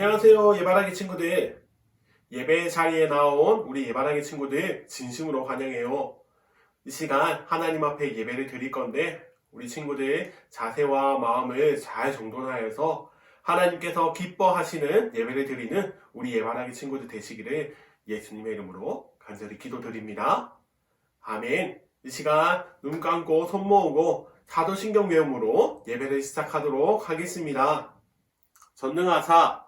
안녕하세요 예바라기 친구들. 예배 자리에 나온 우리 예바라기 친구들 진심으로 환영해요. 이 시간 하나님 앞에 예배를 드릴 건데 우리 친구들 자세와 마음을 잘 정돈하여서 하나님께서 기뻐하시는 예배를 드리는 우리 예바라기 친구들 되시기를 예수님의 이름으로 간절히 기도드립니다. 아멘. 이 시간 눈 감고 손 모으고 사도신경 외움으로 예배를 시작하도록 하겠습니다. 전능하사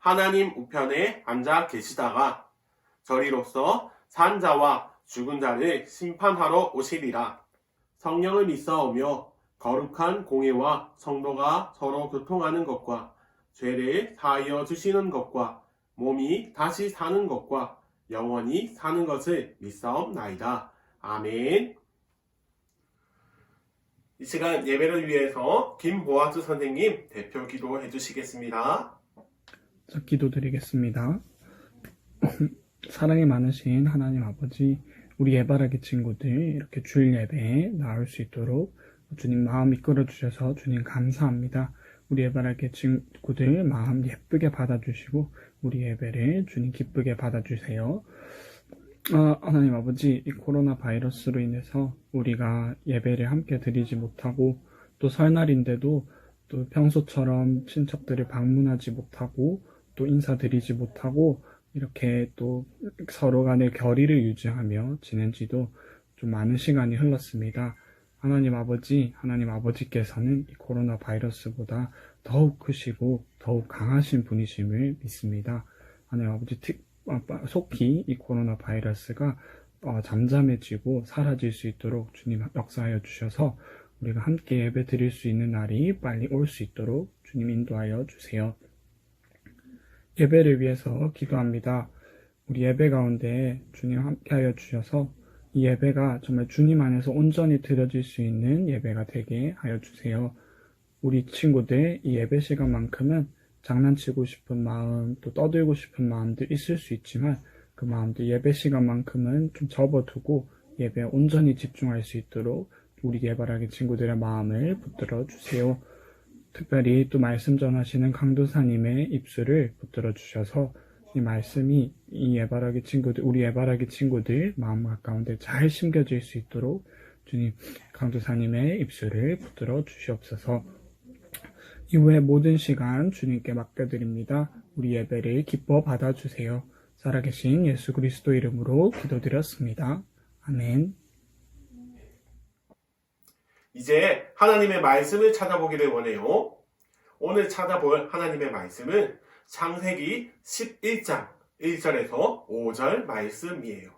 하나님 우편에 앉아 계시다가 저리로서 산 자와 죽은 자를 심판하러 오시리라. 성령을 믿사오며 거룩한 공예와 성도가 서로 교통하는 것과 죄를 사하여 주시는 것과 몸이 다시 사는 것과 영원히 사는 것을 믿사옵나이다. 아멘. 이 시간 예배를 위해서 김보아스 선생님 대표 기도해 주시겠습니다. 자, 기도 드리겠습니다. 사랑이 많으신 하나님 아버지, 우리 예바라기 친구들 이렇게 주일 예배에 나올 수 있도록 주님 마음 이끌어 주셔서 주님 감사합니다. 우리 예바라기 친구들 마음 예쁘게 받아주시고 우리 예배를 주님 기쁘게 받아주세요. 아, 하나님 아버지, 이 코로나 바이러스로 인해서 우리가 예배를 함께 드리지 못하고 또 설날인데도 또 평소처럼 친척들을 방문하지 못하고 또 인사드리지 못하고 이렇게 또 서로 간의 결의를 유지하며 지낸 지도 좀 많은 시간이 흘렀습니다. 하나님 아버지, 하나님 아버지께서는 이 코로나 바이러스보다 더욱 크시고 더욱 강하신 분이심을 믿습니다. 하나님 아버지, 특, 아, 빠- 속히 이 코로나 바이러스가 어, 잠잠해지고 사라질 수 있도록 주님 역사하여 주셔서 우리가 함께 예배 드릴 수 있는 날이 빨리 올 수 있도록 주님 인도하여 주세요. 예배를 위해서 기도합니다. 우리 예배 가운데 주님 함께하여 주셔서 이 예배가 정말 주님 안에서 온전히 드려질 수 있는 예배가 되게 하여 주세요. 우리 친구들 이 예배 시간만큼은 장난치고 싶은 마음, 또 떠들고 싶은 마음들 있을 수 있지만 그 마음들 예배 시간만큼은 좀 접어두고 예배에 온전히 집중할 수 있도록 우리 예발하기 친구들의 마음을 붙들어 주세요. 특별히 또 말씀 전하시는 강도사님의 입술을 붙들어 주셔서 이 말씀이 이 예발하기 친구들, 우리 예발하기 친구들 마음 가운데 잘 심겨질 수 있도록 주님 강도사님의 입술을 붙들어 주시옵소서. 이후에 모든 시간 주님께 맡겨드립니다. 우리 예배를 기뻐 받아주세요. 살아계신 예수 그리스도 이름으로 기도드렸습니다. 아멘. 이제 하나님의 말씀을 찾아보기를 원해요. 오늘 찾아볼 하나님의 말씀은 창세기 11장 1절에서 5절 말씀이에요.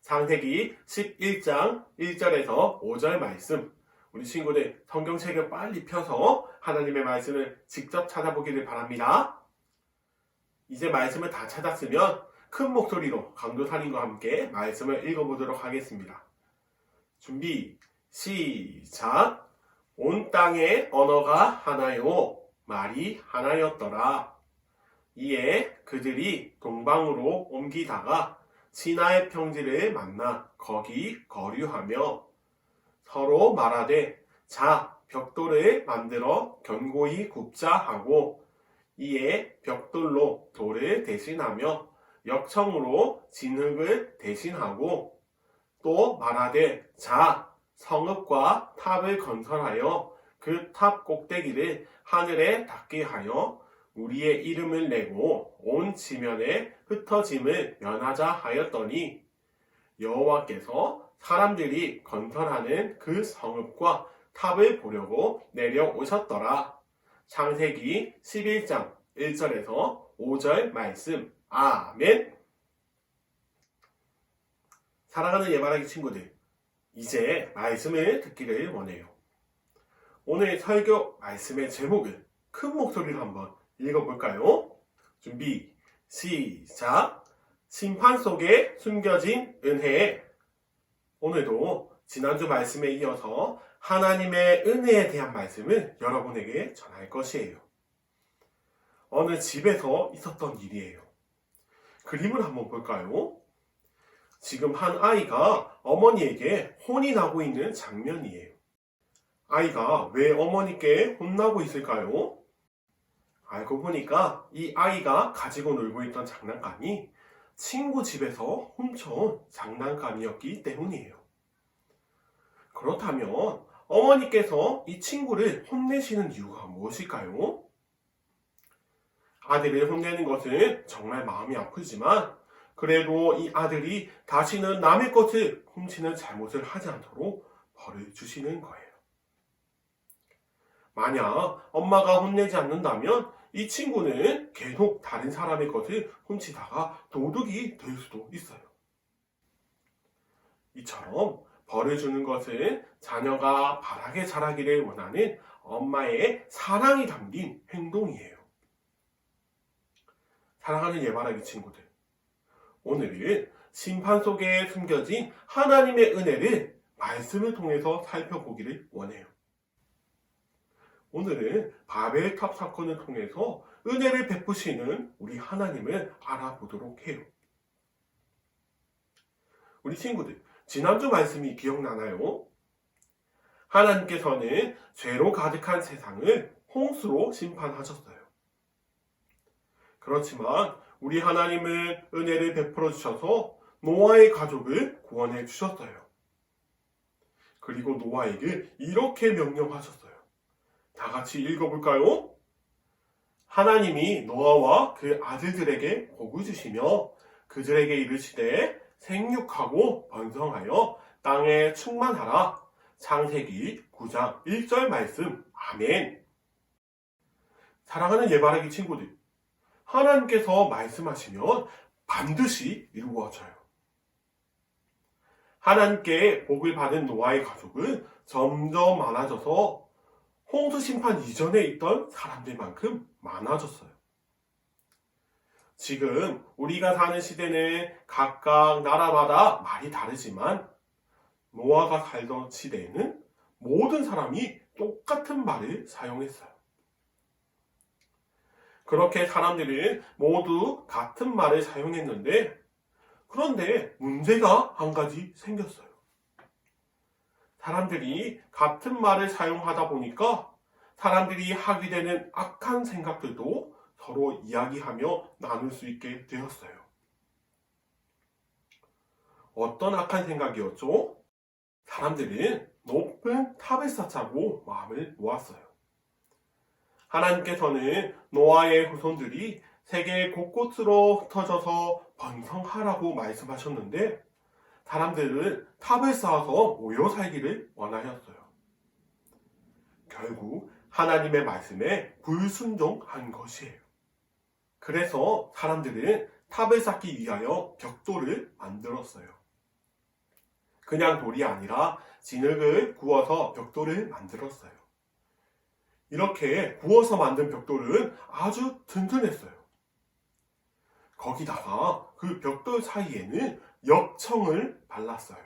창세기 11장 1절에서 5절 말씀. 우리 친구들 성경책을 빨리 펴서 하나님의 말씀을 직접 찾아보기를 바랍니다. 이제 말씀을 다 찾았으면 큰 목소리로 강도사님과 함께 말씀을 읽어보도록 하겠습니다. 준비, 시작. 온 땅의 언어가 하나요. 말이 하나였더라. 이에 그들이 동방으로 옮기다가 신하의 평지를 만나 거기 거류하며 서로 말하되 자 벽돌을 만들어 견고히 굽자 하고 이에 벽돌로 돌을 대신하며 역청으로 진흙을 대신하고 또 말하되 자 성읍과 탑을 건설하여 그 탑 꼭대기를 하늘에 닿게 하여 우리의 이름을 내고 온 지면에 흩어짐을 면하자 하였더니 여호와께서 사람들이 건설하는 그 성읍과 탑을 보려고 내려오셨더라. 창세기 11장 1절에서 5절 말씀. 아멘. 사랑하는 예바라기 친구들, 이제 말씀을 듣기를 원해요. 오늘 설교 말씀의 제목을 큰 목소리로 한번 읽어볼까요? 준비, 시작! 심판 속에 숨겨진 은혜. 오늘도 지난주 말씀에 이어서 하나님의 은혜에 대한 말씀을 여러분에게 전할 것이에요. 어느 집에서 있었던 일이에요. 그림을 한번 볼까요? 지금 한 아이가 어머니에게 혼이 나고 있는 장면이에요. 아이가 왜 어머니께 혼나고 있을까요? 알고 보니까 이 아이가 가지고 놀고 있던 장난감이 친구 집에서 훔쳐온 장난감이었기 때문이에요. 그렇다면 어머니께서 이 친구를 혼내시는 이유가 무엇일까요? 아들을 혼내는 것은 정말 마음이 아프지만 그래도 이 아들이 다시는 남의 것을 훔치는 잘못을 하지 않도록 벌을 주시는 거예요. 만약 엄마가 혼내지 않는다면 이 친구는 계속 다른 사람의 것을 훔치다가 도둑이 될 수도 있어요. 이처럼 벌을 주는 것은 자녀가 바라게 자라기를 원하는 엄마의 사랑이 담긴 행동이에요. 사랑하는 예바라기 친구들. 오늘은 심판 속에 숨겨진 하나님의 은혜를 말씀을 통해서 살펴보기를 원해요. 오늘은 바벨탑 사건을 통해서 은혜를 베푸시는 우리 하나님을 알아보도록 해요. 우리 친구들, 지난주 말씀이 기억나나요? 하나님께서는 죄로 가득한 세상을 홍수로 심판하셨어요. 그렇지만 우리 하나님은 은혜를 베풀어 주셔서 노아의 가족을 구원해 주셨어요. 그리고 노아에게 이렇게 명령하셨어요. 다 같이 읽어볼까요? 하나님이 노아와 그 아들들에게 복을 주시며 그들에게 이르시되 생육하고 번성하여 땅에 충만하라. 창세기 9장 1절 말씀. 아멘. 사랑하는 예바라기 친구들. 하나님께서 말씀하시면 반드시 이루어져요. 하나님께 복을 받은 노아의 가족은 점점 많아져서 홍수 심판 이전에 있던 사람들만큼 많아졌어요. 지금 우리가 사는 시대는 각각 나라마다 말이 다르지만 노아가 살던 시대에는 모든 사람이 똑같은 말을 사용했어요. 그렇게 사람들은 모두 같은 말을 사용했는데 그런데 문제가 한 가지 생겼어요. 사람들이 같은 말을 사용하다 보니까 사람들이 하게 되는 악한 생각들도 서로 이야기하며 나눌 수 있게 되었어요. 어떤 악한 생각이었죠? 사람들은 높은 탑을 쌓자고 마음을 모았어요. 하나님께서는 노아의 후손들이 세계 곳곳으로 흩어져서 번성하라고 말씀하셨는데 사람들은 탑을 쌓아서 모여 살기를 원하였어요. 결국 하나님의 말씀에 불순종한 것이에요. 그래서 사람들은 탑을 쌓기 위하여 벽돌을 만들었어요. 그냥 돌이 아니라 진흙을 구워서 벽돌을 만들었어요. 이렇게 구워서 만든 벽돌은 아주 든든했어요. 거기다가 그 벽돌 사이에는 역청을 발랐어요.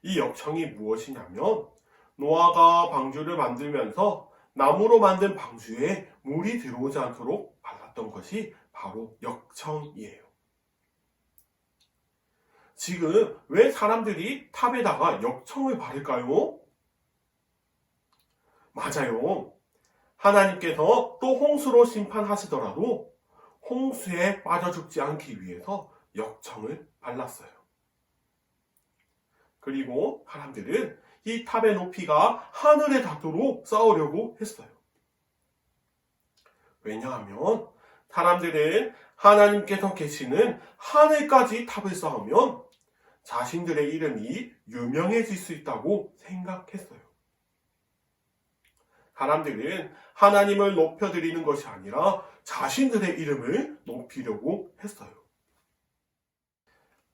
이 역청이 무엇이냐면 노아가 방주를 만들면서 나무로 만든 방주에 물이 들어오지 않도록 발랐던 것이 바로 역청이에요. 지금 왜 사람들이 탑에다가 역청을 바를까요? 맞아요. 하나님께서 또 홍수로 심판하시더라도 홍수에 빠져 죽지 않기 위해서 역청을 발랐어요. 그리고 사람들은 이 탑의 높이가 하늘에 닿도록 쌓으려고 했어요. 왜냐하면 사람들은 하나님께서 계시는 하늘까지 탑을 쌓으면 자신들의 이름이 유명해질 수 있다고 생각했어요. 사람들은 하나님을 높여드리는 것이 아니라 자신들의 이름을 높이려고 했어요.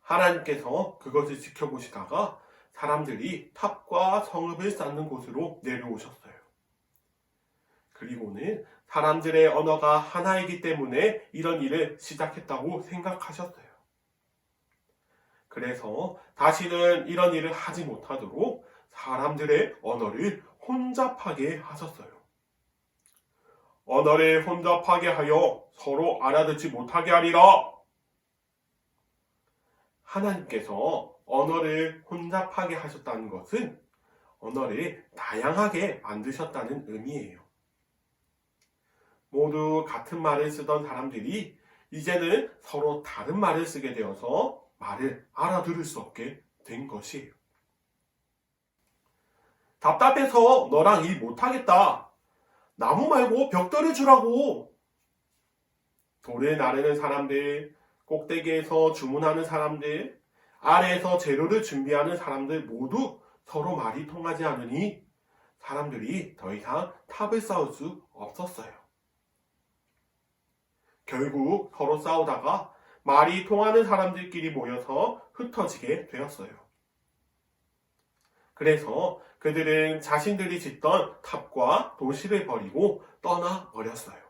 하나님께서 그것을 지켜보시다가 사람들이 탑과 성읍을 쌓는 곳으로 내려오셨어요. 그리고는 사람들의 언어가 하나이기 때문에 이런 일을 시작했다고 생각하셨어요. 그래서 다시는 이런 일을 하지 못하도록 사람들의 언어를 혼잡하게 하셨어요. 언어를 혼잡하게 하여 서로 알아듣지 못하게 하리라. 하나님께서 언어를 혼잡하게 하셨다는 것은 언어를 다양하게 만드셨다는 의미예요. 모두 같은 말을 쓰던 사람들이 이제는 서로 다른 말을 쓰게 되어서 말을 알아들을 수 없게 된 것이에요. 답답해서 너랑 일 못하겠다. 나무 말고 벽돌을 주라고. 돌을 나르는 사람들, 꼭대기에서 주문하는 사람들, 아래에서 재료를 준비하는 사람들 모두 서로 말이 통하지 않으니 사람들이 더 이상 탑을 쌓을 수 없었어요. 결국 서로 싸우다가 말이 통하는 사람들끼리 모여서 흩어지게 되었어요. 그래서 그들은 자신들이 짓던 탑과 도시를 버리고 떠나 버렸어요.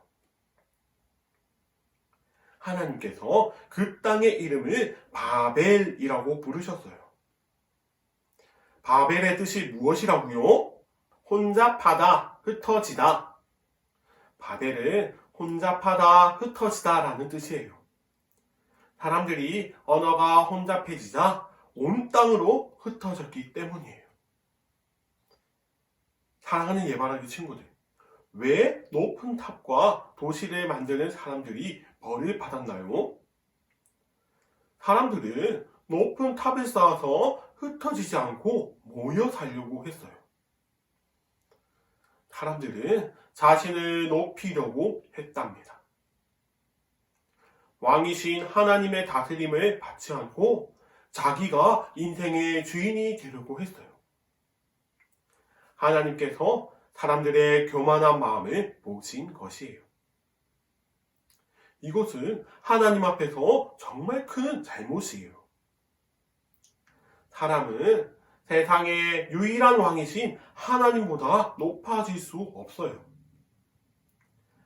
하나님께서 그 땅의 이름을 바벨이라고 부르셨어요. 바벨의 뜻이 무엇이라고요? 혼잡하다, 흩어지다. 바벨은 혼잡하다, 흩어지다라는 뜻이에요. 사람들이 언어가 혼잡해지자 온 땅으로 흩어졌기 때문이에요. 사랑하는 예바라기 친구들, 왜 높은 탑과 도시를 만드는 사람들이 벌을 받았나요? 사람들은 높은 탑을 쌓아서 흩어지지 않고 모여 살려고 했어요. 사람들은 자신을 높이려고 했답니다. 왕이신 하나님의 다스림을 받지 않고 자기가 인생의 주인이 되려고 했어요. 하나님께서 사람들의 교만한 마음을 보신 것이에요. 이것은 하나님 앞에서 정말 큰 잘못이에요. 사람은 세상의 유일한 왕이신 하나님보다 높아질 수 없어요.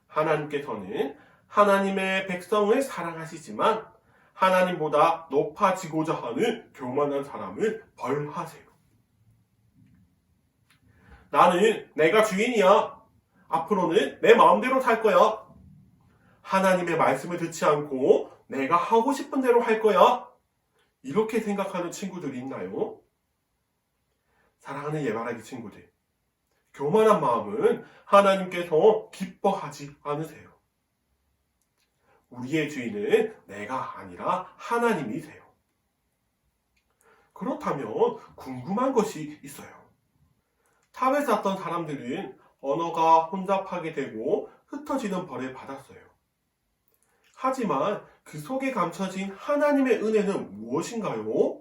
하나님께서는 하나님의 백성을 사랑하시지만 하나님보다 높아지고자 하는 교만한 사람을 벌하세요. 나는 내가 주인이야. 앞으로는 내 마음대로 살 거야. 하나님의 말씀을 듣지 않고 내가 하고 싶은 대로 할 거야. 이렇게 생각하는 친구들이 있나요? 사랑하는 예바라기 친구들. 교만한 마음은 하나님께서 기뻐하지 않으세요. 우리의 주인은 내가 아니라 하나님이세요. 그렇다면 궁금한 것이 있어요. 탑에 쌓던 사람들은 언어가 혼잡하게 되고 흩어지는 벌을 받았어요. 하지만 그 속에 감춰진 하나님의 은혜는 무엇인가요?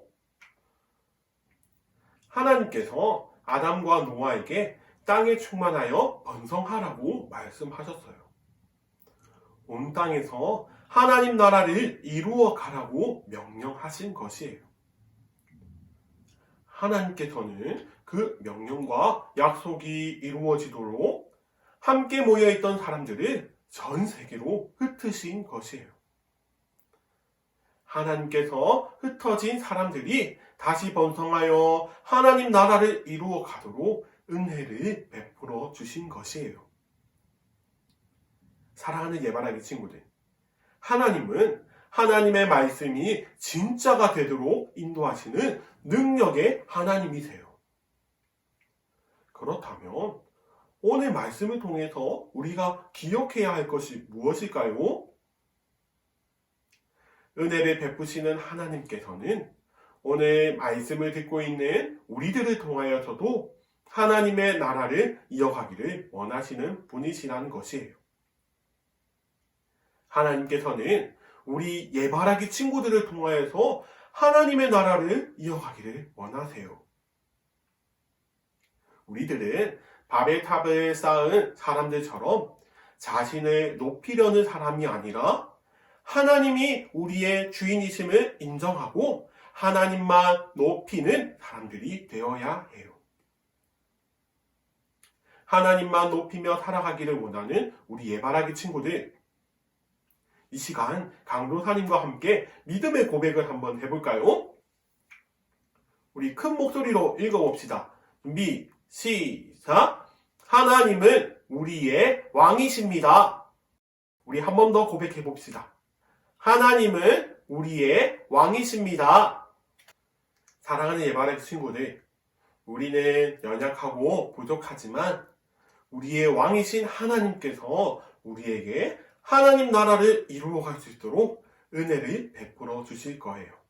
하나님께서 아담과 노아에게 땅에 충만하여 번성하라고 말씀하셨어요. 온 땅에서 하나님 나라를 이루어 가라고 명령하신 것이에요. 하나님께서는 그 명령과 약속이 이루어지도록 함께 모여있던 사람들을 전 세계로 흩으신 것이에요. 하나님께서 흩어진 사람들이 다시 번성하여 하나님 나라를 이루어 가도록 은혜를 베풀어 주신 것이에요. 사랑하는 예바라기 친구들. 하나님은 하나님의 말씀이 진짜가 되도록 인도하시는 능력의 하나님이세요. 그렇다면 오늘 말씀을 통해서 우리가 기억해야 할 것이 무엇일까요? 은혜를 베푸시는 하나님께서는 오늘 말씀을 듣고 있는 우리들을 통하여서도 하나님의 나라를 이어가기를 원하시는 분이시라는 것이에요. 하나님께서는 우리 예바라기 친구들을 통하여서 하나님의 나라를 이어가기를 원하세요. 우리들은 바벨탑을 쌓은 사람들처럼 자신을 높이려는 사람이 아니라 하나님이 우리의 주인이심을 인정하고 하나님만 높이는 사람들이 되어야 해요. 하나님만 높이며 살아가기를 원하는 우리 예바라기 친구들. 이 시간 강도사님과 함께 믿음의 고백을 한번 해볼까요? 우리 큰 목소리로 읽어봅시다. 준비, 시작! 하나님은 우리의 왕이십니다. 우리 한 번 더 고백해 봅시다. 하나님은 우리의 왕이십니다. 사랑하는 예바라기 친구들, 우리는 연약하고 부족하지만 우리의 왕이신 하나님께서 우리에게 하나님 나라를 이루어 갈 수 있도록 은혜를 베풀어 주실 거예요.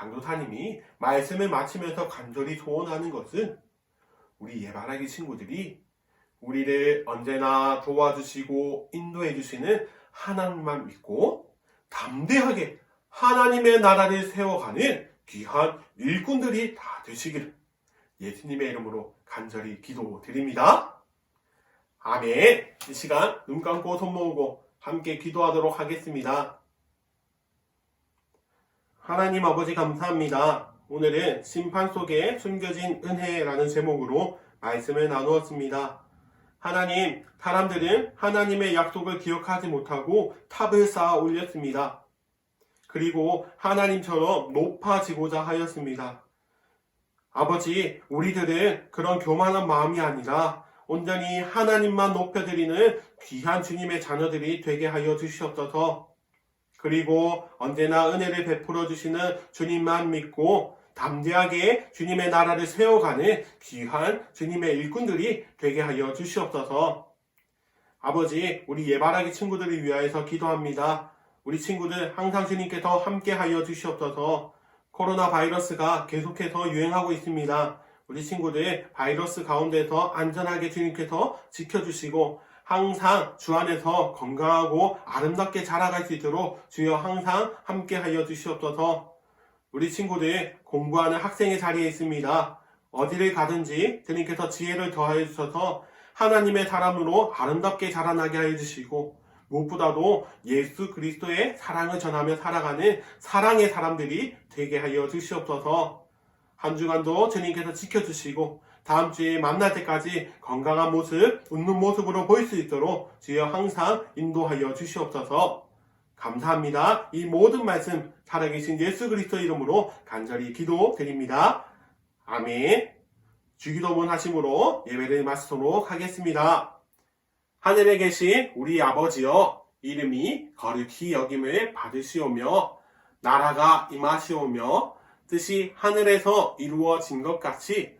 강도사님이 말씀을 마치면서 간절히 소원하는 것은 우리 예바라기 친구들이 우리를 언제나 도와주시고 인도해 주시는 하나님만 믿고 담대하게 하나님의 나라를 세워가는 귀한 일꾼들이 다 되시기를 예수님의 이름으로 간절히 기도드립니다. 아멘. 이 시간 눈 감고 손 모으고 함께 기도하도록 하겠습니다. 하나님 아버지 감사합니다. 오늘은 심판 속에 숨겨진 은혜라는 제목으로 말씀을 나누었습니다. 하나님, 사람들은 하나님의 약속을 기억하지 못하고 탑을 쌓아 올렸습니다. 그리고 하나님처럼 높아지고자 하였습니다. 아버지, 우리들은 그런 교만한 마음이 아니라 온전히 하나님만 높여드리는 귀한 주님의 자녀들이 되게 하여 주시옵소서. 그리고 언제나 은혜를 베풀어 주시는 주님만 믿고 담대하게 주님의 나라를 세워가는 귀한 주님의 일꾼들이 되게 하여 주시옵소서. 아버지, 우리 예바라기 친구들을 위하여서 기도합니다. 우리 친구들 항상 주님께서 함께 하여 주시옵소서. 코로나 바이러스가 계속해서 유행하고 있습니다. 우리 친구들 바이러스 가운데서 안전하게 주님께서 지켜주시고 항상 주 안에서 건강하고 아름답게 자라갈 수 있도록 주여 항상 함께 하여 주시옵소서. 우리 친구들 공부하는 학생의 자리에 있습니다. 어디를 가든지 주님께서 지혜를 더하여 주셔서 하나님의 사람으로 아름답게 자라나게 하여 주시고 무엇보다도 예수 그리스도의 사랑을 전하며 살아가는 사랑의 사람들이 되게 하여 주시옵소서. 한 주간도 주님께서 지켜주시고 다음 주에 만날 때까지 건강한 모습, 웃는 모습으로 보일 수 있도록 주여 항상 인도하여 주시옵소서. 감사합니다. 이 모든 말씀 살아계신 예수 그리스도 이름으로 간절히 기도드립니다. 아멘. 주기도문 하심으로 예배를 마치도록 하겠습니다. 하늘에 계신 우리 아버지여 이름이 거룩히 여김을 받으시오며 나라가 임하시오며 뜻이 하늘에서 이루어진 것 같이